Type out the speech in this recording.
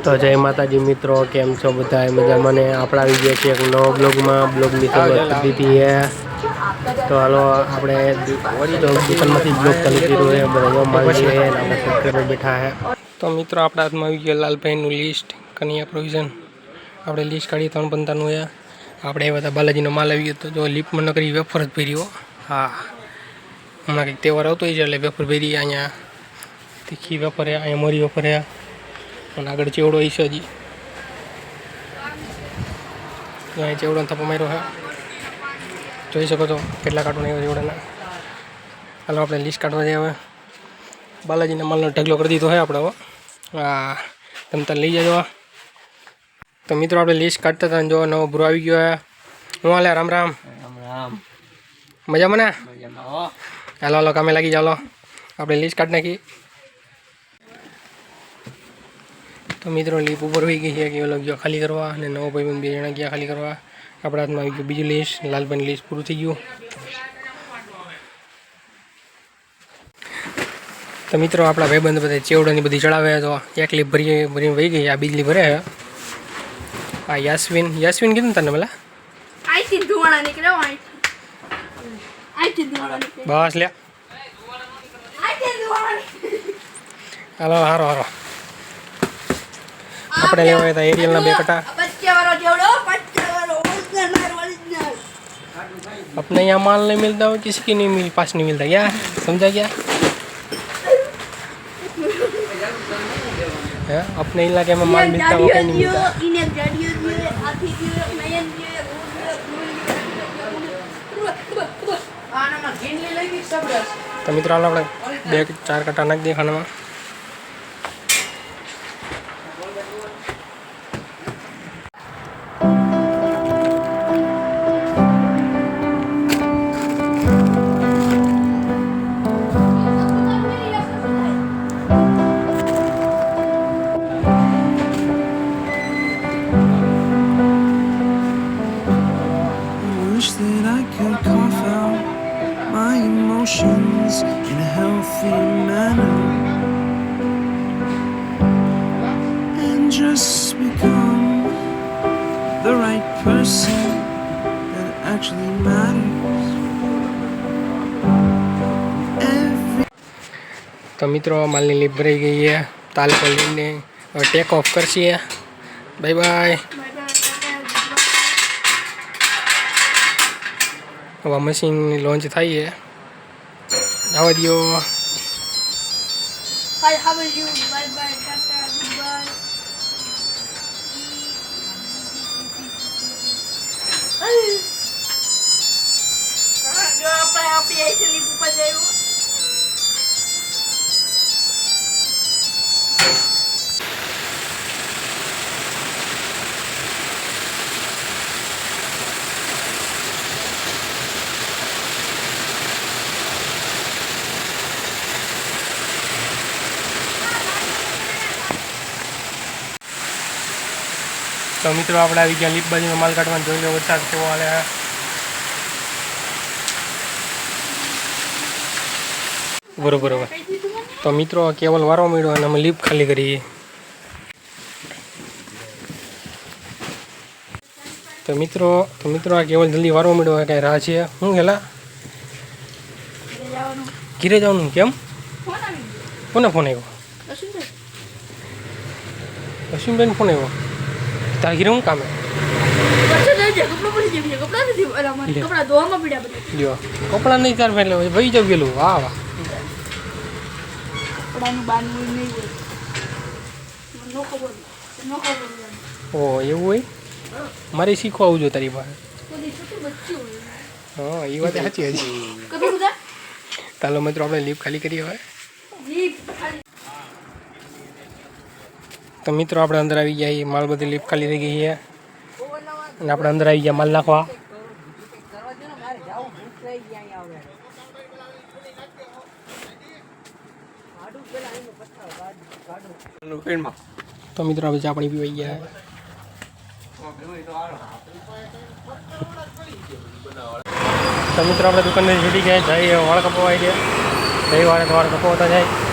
તો જય માતાજી મિત્રો કેમ છો બધા મજા મને આપણા આવી ગયા છે એક નવો બ્લોગમાં. બ્લોગ મિત્રો કરી દીધી છે તો હાલો આપણે દુકાનમાંથી બ્લોગ ચાલુ કર્યું છે. બધા જો છે આપણે સબસ્ક્રાઈબર બેઠા હે. તો મિત્રો આપણા હાથમાં આવી ગયો લાલભાઈનું લિસ્ટ કન્યા પ્રોવિઝન આપણે લિસ્ટ કાઢી ત્રણ પંતાનું એ આપણે એ બધા બાલાજીનો માલ આવી ગયો. તો જો લીપમાં ન કરી વેફર જ ભર્યો હા. હમણાં કંઈક તહેવાર આવતો હોય છે એટલે વેફર ભરી અહીંયા. તીખી વેફર અહીંયા મરી વેફર અને આગળ ચેવડો હોય છે હજી. અહીંયા ચેવડો થપો માર્યો હા જોઈ શકો છો કેટલા કાર્ટૂન આવ્યા ચેવડાના. હાલો આપણે લિસ્ટ કાઢવા જઈએ હવે. બાલાજીના માલનો ઢગલો કરી દીધો હોય આપણે હવે હા તમે તને લઈ જજો. તો મિત્રો આપણે લિસ્ટ કાઢતા હતા જો નવો ભૂરો આવી ગયો હે હું હાલે? રામ રામ. રામ મજામાં ને? હાલો હાલો કામે લાગી ચાલો આપણે લિસ્ટ કાઢી નાખી. તો મિત્રો લીપ ઉપર હોઈ ગઈ છે કે ઓલો ગયો ખાલી કરવા અને નવો ભાઈ બે જણા ગયા ખાલી કરવા આપણા હાથમાં આવી ગયું બીજું લિસ્ટ લાલભાઈની લિસ્ટ પૂરું થઈ ગયું તો મિત્રો આપણા ભાઈબંધ બધા ચેવડાની બધી ચડાવે તો એક લીપ ભરી ભરીને વહી ગઈ આ બીજલી ભરે છે આ યાસ્વિન યાસ્વિન કીધું ને તને પેલા આઈથી ધુવાણા નીકળ્યો આઈથી આઈથી ધુવાણા નીકળ્યો બસ લે આઈથી ધુવાણા નીકળ્યો હાલો હારો હારો આપણે લેવા હતા એરિયલના બે કટા બચ્ચા વાળો જેવડો બચ્ચા વાળો ઓરિજિનલ માર ઓરિજિનલ अपने यहाँ माल नहीं मिलता हो किसी की नहीं मिल पास नहीं मिलता क्या समझा क्या है अपने इलाके में माल मिलता हो कहीं नहीं मिलता ઇને ગાડીઓ દિયો આથી દિયો નયન દિયો આનામાં ગીનલી લઈ ગઈ સબરસ તો મિત્રો હાલો આપણે બે કે ચાર કટા નાખી દઈએ ખાનામાં wish that I could cough out my emotions in a healthy manner and just become the right person that actually matters. Every તો મિત્રો માલની લીપ ભરાઈ ગઈ છે તાલ પર લઈને હવે ટેક ઓફ કરશે બાય બાય હવે મશીન લોન્ચ થાય છે. આવા દો તો મિત્રો આપણે આવી ગયા લીપ બાજુનો માલ કાઢવાનું. જોઈ લો વરસાદ કેવો આવે બરોબર બરોબર તો મિત્રો કેવલ વારો મળ્યો અને અમે લીપ ખાલી કરીએ. તો મિત્રો તો મિત્રો આ કેવલ જલ્દી વારો મળ્યો કાંઈ રાહ છે? શું હેલા? ઘીરે જવાનું કેમ? કોને ફોન આવ્યો અશ્વિનબેન ફોન આવ્યો તારા ઘીરે શું કામે પછી લઈ જાય કપડાં પડી જાય બીજા કપડાં નથી અલા મારે લે. કપડાં ધોવામાં પડ્યા બધા લ્યો કપડાં નહીં તાર એટલે ભાઈ જાવ ગયેલું વાહ વાહ કપડાનું બાંધવું નહીં હોય મને નો ખબર નો ખબર હોય ઓ એવું હોય મારે શીખવા આવજો તારી પાસે બધી છોટી બચ્ચી હોય હા એ વાત સાચી હજી કભી બધા ચાલો મિત્રો આપણે લીપ ખાલી કરીએ હવે જીપ ખાલી તો મિત્રો આપણે અંદર આવી ગયા છીએ માલ બધી લીપ ખાલી થઈ ગઈ છે અને આપણે અંદર આવી ગયા માલ નાખવા તો મિત્રો આપણે ચા પાણી પીવાઈ ગયા તો મિત્રો આપણે દુકાનથી છૂટી ગયા જઈએ વાળ કપાવા આવી ગયા રવિવારે તો વાળ કપાવતા જાય